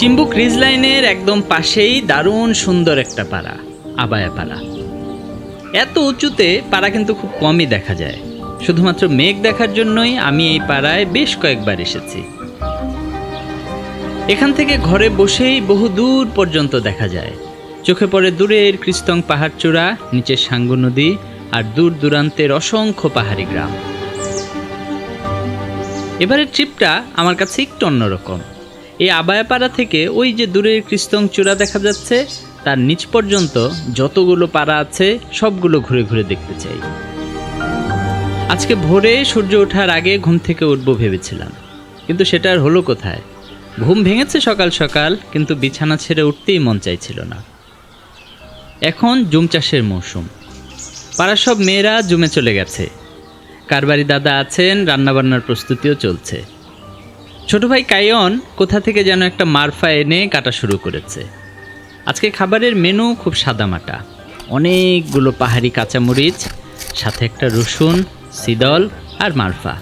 Chimbuk ridge লাইনের একদম পাশেই দারুণ সুন্দর একটা পাড়া আবায়া পাড়া এত উঁচুতে পাড়া কিন্তু খুব কমই দেখা যায়। শুধুমাত্র মেঘ দেখার জন্যই আমি এই পাড়ায় বেশ কয়েকবার এসেছি। এখান থেকে ঘরে বসেই বহু দূর পর্যন্ত দেখা যায়। চোখে পড়ে দূরের কৃস্তং পাহাড়চূড়া নিচে সাঙ্গু নদী আর দূর দূরান্তের অসংখ্য পাহাড়ি গ্রাম। এবারের ট্রিপটা আমার কাছে একটু অন্যরকম। এই আবায়াপাড়া থেকে ওই যে দূরের কৃস্তং চূড়া দেখা যাচ্ছে, তার নিচ পর্যন্ত যতগুলো পাড়া আছে, সবগুলো ঘুরে ঘুরে দেখতে চাই। আজকে ভোরে সূর্য ওঠার আগে ঘুম থেকে উঠবো ভেবেছিলাম, কিন্তু সেটা আর হলো কোথায়? ঘুম ভেঙেছে সকাল সকাল, কিন্তু বিছানা ছেড়ে উঠতেই মন চাইছিল না। এখন জুম চাষের মৌসুম। পাড়ার সব মেয়েরা জুমে চলে গেছে। কারবারি দাদা আছেন, রান্নাবান্নার প্রস্তুতিও চলছে। ছোট ভাই কায়ন কোথা থেকে যেন একটা মারফা এনে কাটা শুরু করেছে। আজকে খাবারের মেনু খুব সাদামাটা। অনেকগুলো পাহাড়ি কাঁচামরিচ, সাথে একটা রসুন, সিদল আর মারফা।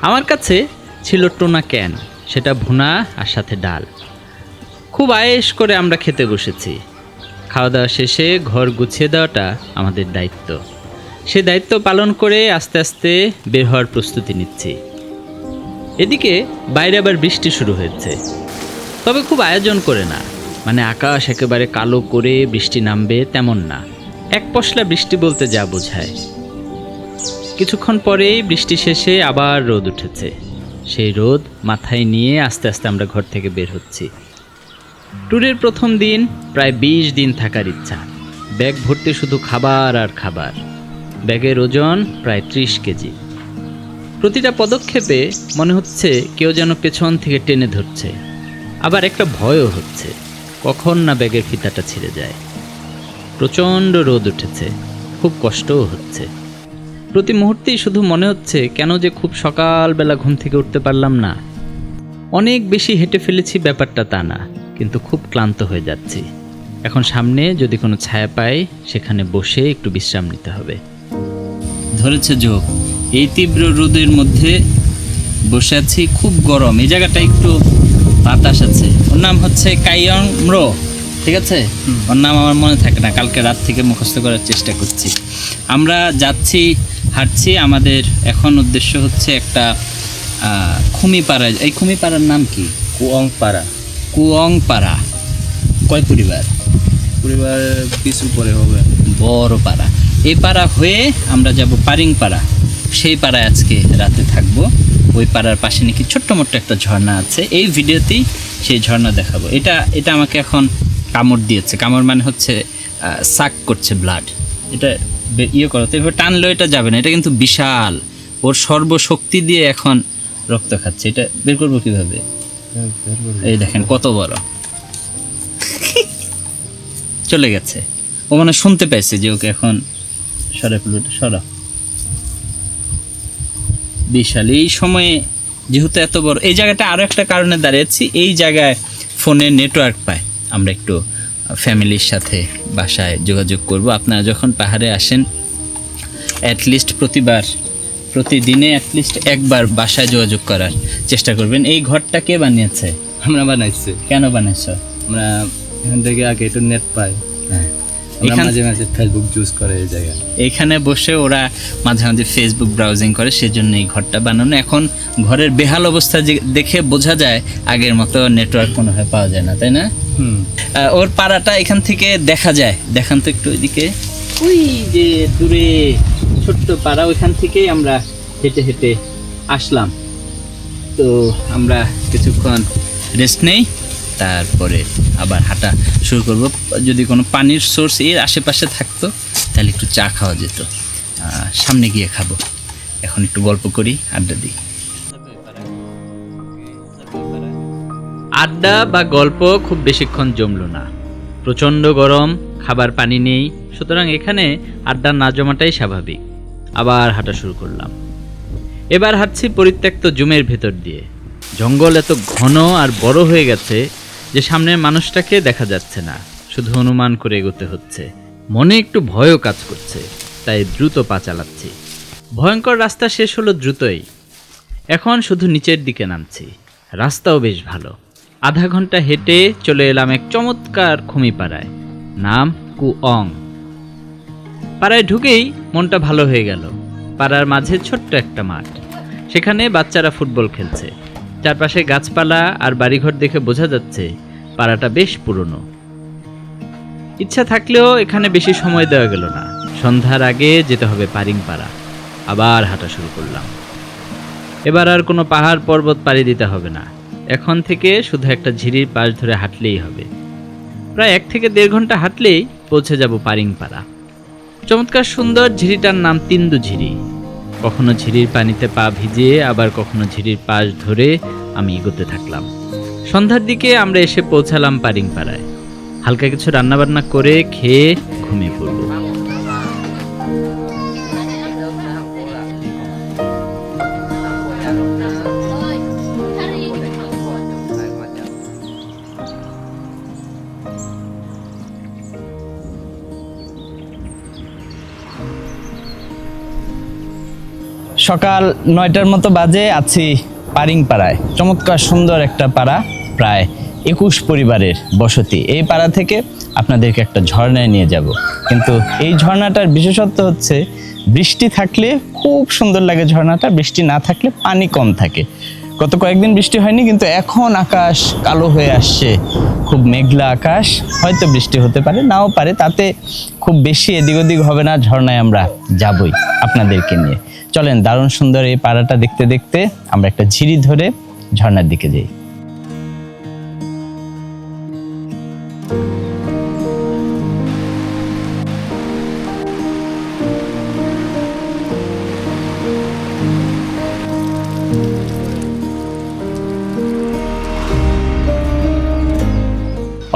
আমার কাছে ছিল টোনা ক্যান, সেটা ভুনা আর সাথে ডাল। খুব আয়েস করে আমরা খেতে বসেছি। খাওয়া দাওয়া শেষে ঘর গুছিয়ে দেওয়াটা আমাদের দায়িত্ব। সে দায়িত্ব পালন করে আস্তে আস্তে বের হওয়ার প্রস্তুতি নিচ্ছি। এদিকে বাইরে আবার বৃষ্টি শুরু হয়েছে। তবে খুব আয়োজন করে না। মানে আকাশ একেবারে কালো করে বৃষ্টি নামবে তেমন না। এক পশলা বৃষ্টি বলতে যা বোঝায়। কিছুক্ষণ পরেই বৃষ্টি শেষে আবার রোদ উঠেছে। সেই রোদ মাথায় নিয়ে আস্তে আস্তে আমরা ঘর থেকে বের হচ্ছি। ট্যুরের প্রথম দিন প্রায় বিশ দিন থাকার ইচ্ছা। ব্যাগ ভর্তি শুধু খাবার আর খাবার। ব্যাগের ওজন প্রায় ত্রিশ কেজি। প্রতিটা পদক্ষেপে মনে হচ্ছে কেউ যেন পেছন থেকে টেনে ধরছে। আবার একটা ভয়ও হচ্ছে, কখন না ব্যাগের ফিতাটা ছিঁড়ে যায়। প্রচণ্ড রোদ উঠেছে, খুব কষ্টও হচ্ছে। প্রতি মুহূর্তেই শুধু মনে হচ্ছে কেন যে খুব সকালবেলা ঘুম থেকে উঠতে পারলাম না। অনেক বেশি হেঁটে ফেলেছি ব্যাপারটা তা না, কিন্তু খুব ক্লান্ত হয়ে যাচ্ছি। এখন সামনে যদি কোনো ছায়া পাই, সেখানে বসে একটু বিশ্রাম নিতে হবে। ধরেছে যোগ এই তীব্র রোদের মধ্যে বসে আছি খুব গরম। এই জায়গাটা একটু বাতাস আছে। ওর নাম হচ্ছে কাইয়ং ম্রো ঠিক আছে? ওর নাম আমার মনে থাকে না কালকে রাত থেকে মুখস্থ করার চেষ্টা করছি। আমরা যাচ্ছি হাঁটছি আমাদের এখন উদ্দেশ্য হচ্ছে একটা খুমিপাড়া এই খুমিপাড়ার নাম কি? কুয়ং পাড়া কুয়ং পাড়া কয় পরিবার? পরিবার পিছু পরে হবে। বড় পাড়া। এই পাড়া হয়ে আমরা যাব পারিং পাড়া সেই পাড়ায় আজকে রাতে থাকব। ওই পাড়ার পাশে নাকি ছোট্ট মোট্ট একটা ঝর্ণা আছে। এই ভিডিওতেই সেই ঝর্ণা দেখাবো। এটা এটা আমাকে এখন কামড় দিয়েছে। কামড় মানে হচ্ছে সাক করছে ব্লাড এটা ইয়ে করো তো এভাবে টানলেও এটা যাবে না। এটা কিন্তু বিশাল। ওর সর্বশক্তি দিয়ে এখন রক্ত খাচ্ছে। এটা বের করব কীভাবে? এই দেখেন কত বড়। চলে গেছে। ও মানে শুনতে পাইছে যে ওকে এখন সরে ফেলুটা সরা বিশাল। এই সময়ে যেহেতু এত বড় এই জায়গাটা আরও একটা কারণে দাঁড়িয়েছি এই জায়গায় ফোনে নেটওয়ার্ক পায়। আমরা একটু ফ্যামিলির সাথে বাসায় যোগাযোগ করব। আপনারা যখন পাহাড়ে আসেন অ্যাটলিস্ট প্রতিবার প্রতিদিনে অ্যাটলিস্ট একবার বাসায় যোগাযোগ করার চেষ্টা করবেন। এই ঘরটা কে বানিয়েছে? আমরা বানাইছি। কেন বানিয়েছ আমরা এখান থেকে আগে একটু নেট পাই। মাঝে মাঝে ফেসবুক ইউজ করে এই জায়গায়। এইখানে বসে ওরা মাঝে মাঝে ফেসবুক ব্রাউজিং করে সেজন্য এই ঘরটা বানানো। এখন ঘরের বেহাল অবস্থা দেখে বোঝা যায় আগের মতো নেটওয়ার্ক হয় পাওয়া যায় না তাই না? ওর পাড়াটা এখান থেকে দেখা যায়। দেখান তো একটু ওইদিকে। ওই যে দূরে ছোট্ট পাড়া ওইখান থেকেই আমরা হেঁটে হেঁটে আসলাম। তো আমরা কিছুক্ষণ রেস্ট নেই। তারপরে আবার হাঁটা শুরু করব। যদি কোনো পানির সোর্স এর আশেপাশে থাকতো, তাহলে একটু চা খাওয়া যেত। সামনে গিয়ে খাব। এখন একটু গল্প করি, আড্ডা দিই। আড্ডা বা গল্প খুব বেশিক্ষণ জমলো না। প্রচণ্ড গরম, খাবার পানি নেই, সুতরাং এখানে আড্ডা না জমাটাই স্বাভাবিক। আবার হাঁটা শুরু করলাম। এবার হাঁটছি পরিত্যক্ত জুমের ভেতর দিয়ে। জঙ্গল এত ঘন আর বড় হয়ে গেছে যে সামনের মানুষটাকে দেখা যাচ্ছে না, শুধু অনুমান করে এগোতে হচ্ছে। মনে একটু ভয়ও কাজ করছে, তাই দ্রুত পা চালাচ্ছি। ভয়ঙ্কর রাস্তা শেষ হলো দ্রুতই। এখন শুধু নিচের দিকে নামছি। রাস্তাও বেশ ভালো। আধা ঘণ্টা হেঁটে চলে এলাম এক চমৎকার খুমিপাড়ায়। নাম কুঅং পাড়ায় ঢুকেই মনটা ভালো হয়ে গেল। পাড়ার মাঝে ছোট্ট একটা মাঠ। সেখানে বাচ্চারা ফুটবল খেলছে। চারপাশে গাছপালা আর বাড়িঘর দেখে বোঝা যাচ্ছে পাড়াটা বেশ পুরনো। ইচ্ছা থাকলেও এখানে বেশি সময় দেওয়া গেল না। সন্ধ্যার আগে যেতে হবে পারিংপাড়া। আবার হাঁটা শুরু করলাম। এবার আর কোনো পাহাড় পর্বত পাড়ি দিতে হবে না। এখন থেকে শুধু একটা ঝিরির পাশ ধরে হাঁটলেই হবে। প্রায় এক থেকে দেড় ঘণ্টা হাঁটলেই পৌঁছে যাব পারিংপাড়া। চমৎকার সুন্দর ঝিরিটার নাম তিন্দু ঝিরি। কখনো ঝিরির পানিতে পা ভিজিয়ে, আবার কখনো ঝিরির পাশ ধরে আমি এগোতে থাকলাম। সন্ধ্যার দিকে আমরা এসে পৌঁছালাম পারিংপাড়ায়। হালকা কিছু রান্নাবান্না করে খেয়ে ঘুমিয়ে পড়ব। সকাল নয়টার মতো বাজে, আছি পারিং পাড়ায় চমৎকার সুন্দর একটা পাড়া, প্রায় একুশ পরিবারের বসতি। এই পাড়া থেকে আপনাদেরকে একটা ঝর্ণায় নিয়ে যাব। কিন্তু এই ঝর্ণাটার বিশেষত্ব হচ্ছে, বৃষ্টি থাকলে খুব সুন্দর লাগে ঝর্ণাটা, বৃষ্টি না থাকলে পানি কম থাকে। গত কয়েকদিন বৃষ্টি হয়নি, কিন্তু এখন আকাশ কালো হয়ে আসছে। খুব মেঘলা আকাশ, হয়তো বৃষ্টি হতে পারে, নাও পারে, তাতে খুব বেশি এদিক ওদিক হবে না, ঝর্ণায় আমরা যাবই আপনাদেরকে নিয়ে। চলেন দারুণ সুন্দর এই পাড়াটা দেখতে দেখতে আমরা একটা ঝিরি ধরে ঝর্ণার দিকে যাই।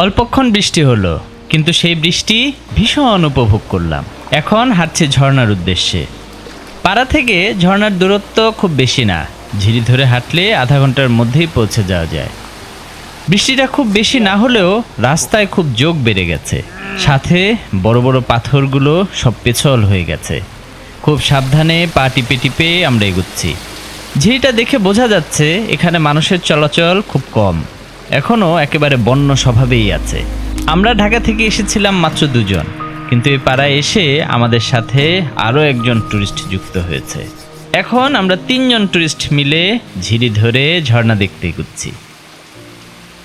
অল্পক্ষণ বৃষ্টি হলো, কিন্তু সেই বৃষ্টি ভীষণ উপভোগ করলাম। এখন হাঁটছে ঝর্ণার উদ্দেশ্যে। পাড়া থেকে ঝর্ণার দূরত্ব খুব বেশি না, ঝিরি ধরে হাঁটলে আধা ঘণ্টার মধ্যেই পৌঁছে যাওয়া যায়। বৃষ্টিটা খুব বেশি না হলেও রাস্তায় খুব যোগ বেড়ে গেছে। সাথে বড় বড় পাথরগুলো সব পেছল হয়ে গেছে। খুব সাবধানে পা টিপে টিপে আমরা এগুচ্ছি। ঝিরিটা দেখে বোঝা যাচ্ছে এখানে মানুষের চলাচল খুব কম। এখনও একেবারে বন্য স্বভাবেই আছে। আমরা ঢাকা থেকে এসেছিলাম মাত্র দুজন কিন্তু এই পাড়ায় এসে আমাদের সাথে আরও একজন ট্যুরিস্ট যুক্ত হয়েছে। এখন আমরা তিনজন ট্যুরিস্ট মিলে ঝিরি ধরে ঝর্ণা দেখতে এগুচ্ছি।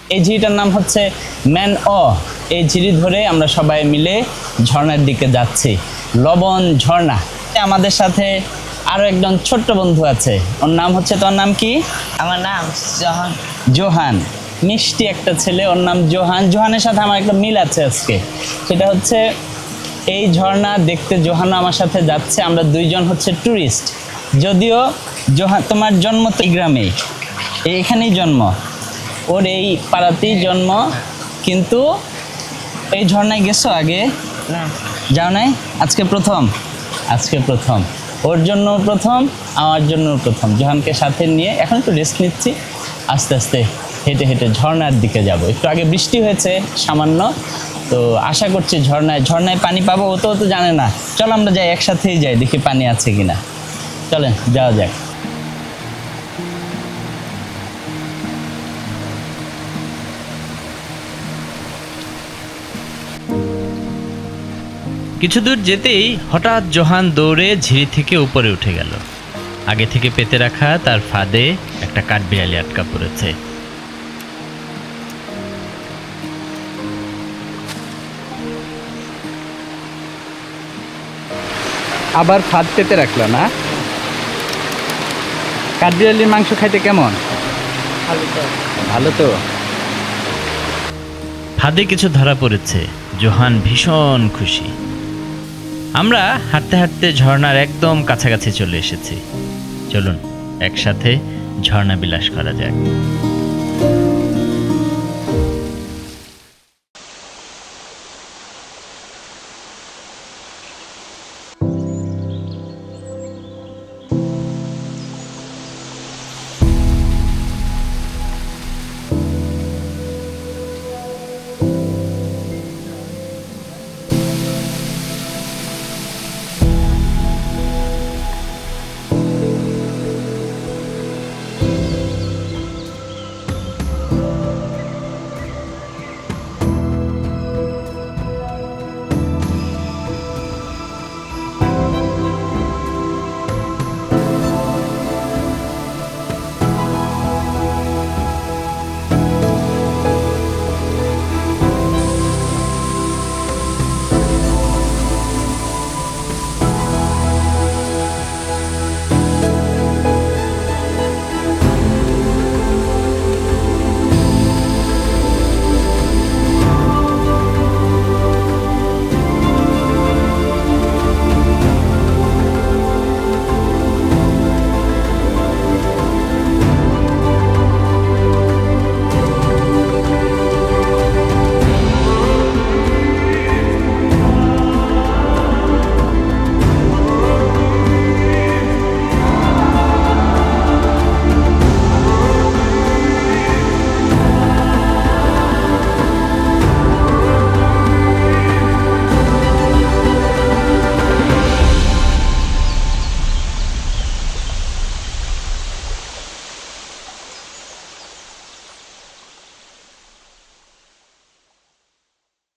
এই ঝিরিটার নাম হচ্ছে ম্যান অ। এই ঝিরি ধরে আমরা সবাই মিলে ঝর্ণার দিকে যাচ্ছি। লবণ ঝর্ণা। আমাদের সাথে আরও একজন ছোট্ট বন্ধু আছে। ওর নাম হচ্ছে তোর নাম কি? আমার নাম জোহান। জোহান। মিষ্টি একটা ছেলে ওর নাম জোহান। জোহানের সাথে আমার একটা মিল আছে আজকে। সেটা হচ্ছে এই ঝর্ণা দেখতে জোহান আমার সাথে যাচ্ছে। আমরা দুইজন হচ্ছে ট্যুরিস্ট যদিও জোহান তোমার জন্ম তো এই গ্রামেই। এইখানেই জন্ম। ওর এই পাড়াতেই জন্ম। কিন্তু এই ঝর্ণায় গেছো আগে? না। যাও নাই? আজকে প্রথম। আজকে প্রথম। ওর জন্য প্রথম আমার জন্য প্রথম। জোহানকে সাথে নিয়ে এখন একটু রেস্ট নিচ্ছি। আস্তে আস্তে। হেঁটে হেঁটে ঝর্ণার দিকে যাব। একটু আগে বৃষ্টি হয়েছে, সামান্য। তো আশা করছি ঝর্ণায় ঝর্ণায় পানি পাবো, ও তো তো জানে না। চল আমরা যাই, একসাথেই যাই, দেখি পানি আছে কিনা। চলেন, যাওয়া যাক। কিছু দূর যেতেই হঠাৎ জোহান দৌড়ে ঝিরি থেকে উপরে উঠে গেল। আগে থেকে পেতে রাখা তার ফাঁদে একটা কাঠবিড়ালি আটকা পড়েছে। আবার ফাঁদ পেতে রাখল না। কাঠবিড়ালির মাংস খাইতে কেমন? ভালো তো। ফাঁদে কিছু ধরা পড়েছে। জোহান ভীষণ খুশি। আমরা হাঁটতে হাঁটতে ঝর্ণার একদম কাছাকাছি চলে এসেছি। চলুন একসাথে ঝর্ণা বিলাস করা যাক।